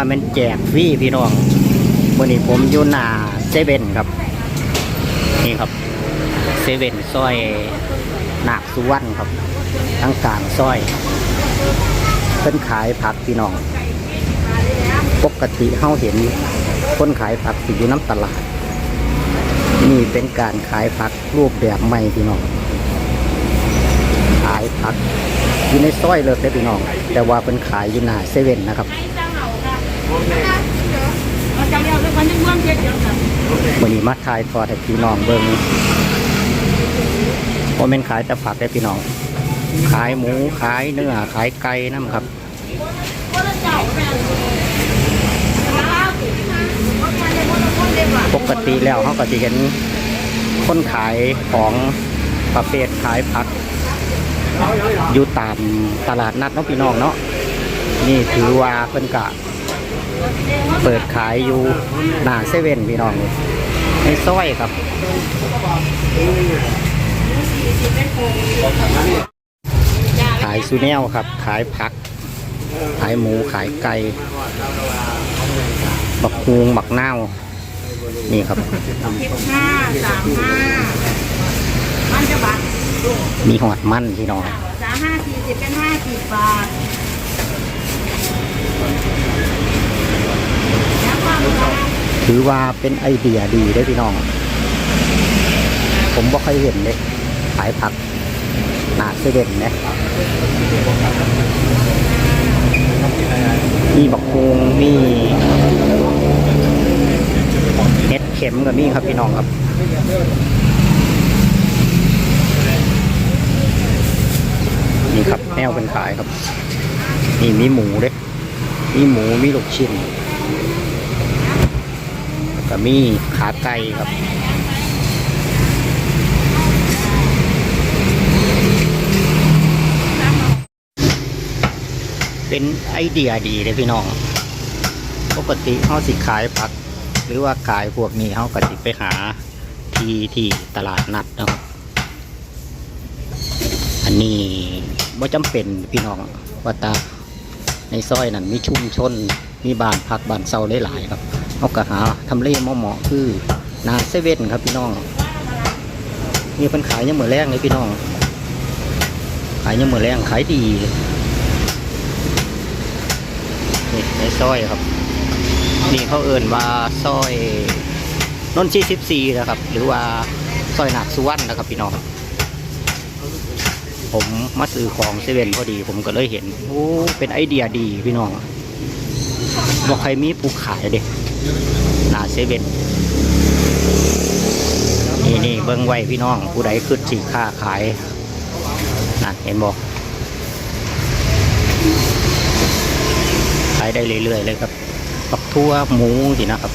ว่ามันแจกฟรีพี่น้องวันนี้ผมอยู่หน้าเซเว่นครับ นี่ครับเซเว่นซอยหนักสุวรรณครับทั้งกลางซอยเป็นขายผักพี่น้อง ปกติเฮาเห็นคนขายผักสิอยู่น้ำตลาด นี่เป็นการขายผักรูปแบบใหม่พี่น้อง ขายผักอยู่ในซอยเลิกได้พี่น้อง แต่ว่าเป็นขายอยู่หน้าเซเว่นนะครับ วันนี้มาขายทอดให้พี่น้องเบิ่งว่าเป็นขายแต่ผักได้พี่น้อง ขายหมูขายเนื้อขายไก่น้ำครับปกติแล้วเขาก็จะเห็นคนขายของประเภทขายผัก อยู่ตามตลาดนัดเนาะพี่น้องเนาะนี่ถือว่าเพิ่นกะ เปิดขายอยู่หน้าเซเว่นพี่น้องในซอยครับขายซูแนลครับ ขายผัก ขายหมูขายไก่บักคูงบักนาวนี่ครับห้าสามห้ามันจะบาทมีหอดมันพี่น้องสามห้าสี่สิบเป็นห้าสิบบาทแล้วความราคา ถือว่าเป็นไอเดียดีได้พี่น้อง ผมบ่เคยเห็นเลยขายผักหนาเซเว่นนะมีบักคงมีเห็ดเข็มกับมีครับพี่น้องครับนี่ครับแนวเป็นขายครับ นี่มีหมูเด้มีหมูมีลูกชิ้น ก็มีขาไก่ครับเป็นไอเดียดีเลยพี่น้อง ปกติเขาสิขายผัก หรือว่าขายพวกนี้เขาก็สิไปหาที่ที่ตลาดนัดนะครับ อันนี้ไม่จำเป็นพี่น้องว่าตาในซอยนั้นมีชุมชน มีบ้านพักบ้านเซาหลายๆครับ เขาก็หาทำเล่มเหมาะคือนาเซเว่นครับพี่น้อง มีคนขายยังเหมือนแรงเลยพี่น้อง ขายยังเหมือนแรงขายดีเนี่ในซอยครับ นี่เขาเอิ่นว่าซอยนนชีสิบสี่นะครับ หรือว่าซอยหนักสุวรรณนะครับพี่น้องผมมาซื้อของเซเว่นพอดี ผมก็เลยเห็น โอ้ เป็นไอเดียดีพี่น้อง บอกใครมีปลูกขายเด็ก หนาเซเว่นนี่นี่เบิ้งไว้พี่น้อง ผู้ใดขึ้นสีค่าขายนะเห็นบอกขายได้เรื่อยๆเลยครับปักทั่วหมูสินะครับ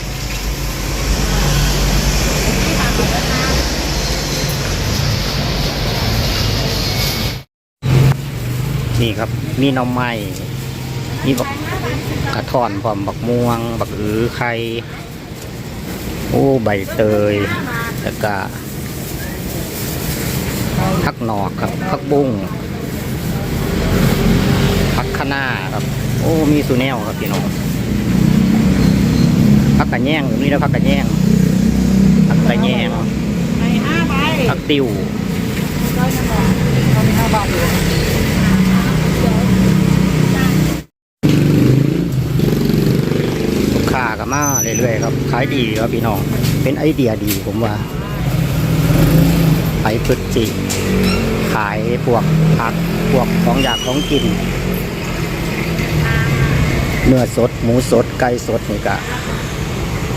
นี่ครับ มีหน่อไม้มีบัก กระท่อนพร้อมบักม่วง บักอือไข่โอ้ใบเตยแล้วก็พักหนอกครับพักบุ้งพักคะน้าครับ โอ้มีสูแนวครับพี่น้องพักกระแยงนี่แล้วพักกระแยงพักกระแยงในห้าใบพักติวเราจะบอกเรามีห้าบาทอยู่ ลูก ค้าก็มาเรื่อยๆครับขายดีครับพี่น้อง เป็นไอเดียดีผมว่าไปฝึกจิขายพวกผักพวกของอยากของกินเนื้อสด หมูสด ไก่สดนี่ก็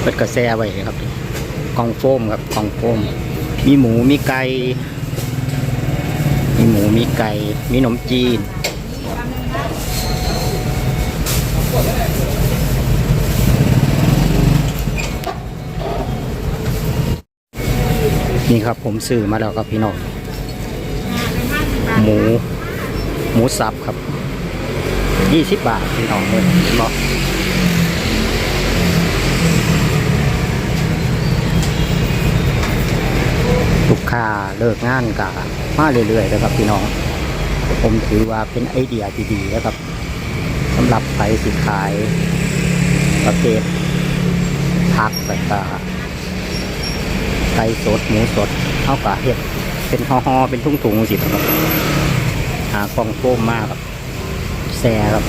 เปิดกระแสไว้ครับกองโฟมครับกองโฟม มีหมูมีไก่มีหมูมีไก่มีขนมจีน นี่ครับผมซื้อมาแล้วครับพี่น้องหมู หมูสับครับยี่สิบบาทพี่น้องเลยเนาะลูกค้าเลิกงานกะมาเรื่อยๆเลยครับพี่น้อง ผมถือว่าเป็นไอเดียที่ดีนะครับสำหรับใครสิขายประเภทผักแบบว่า ไก่สดหมูสดเข้ากับเห็ดเป็นห่อๆเป็นทุ่งๆสิครับหากองโฟมมากครับแซ่ครับ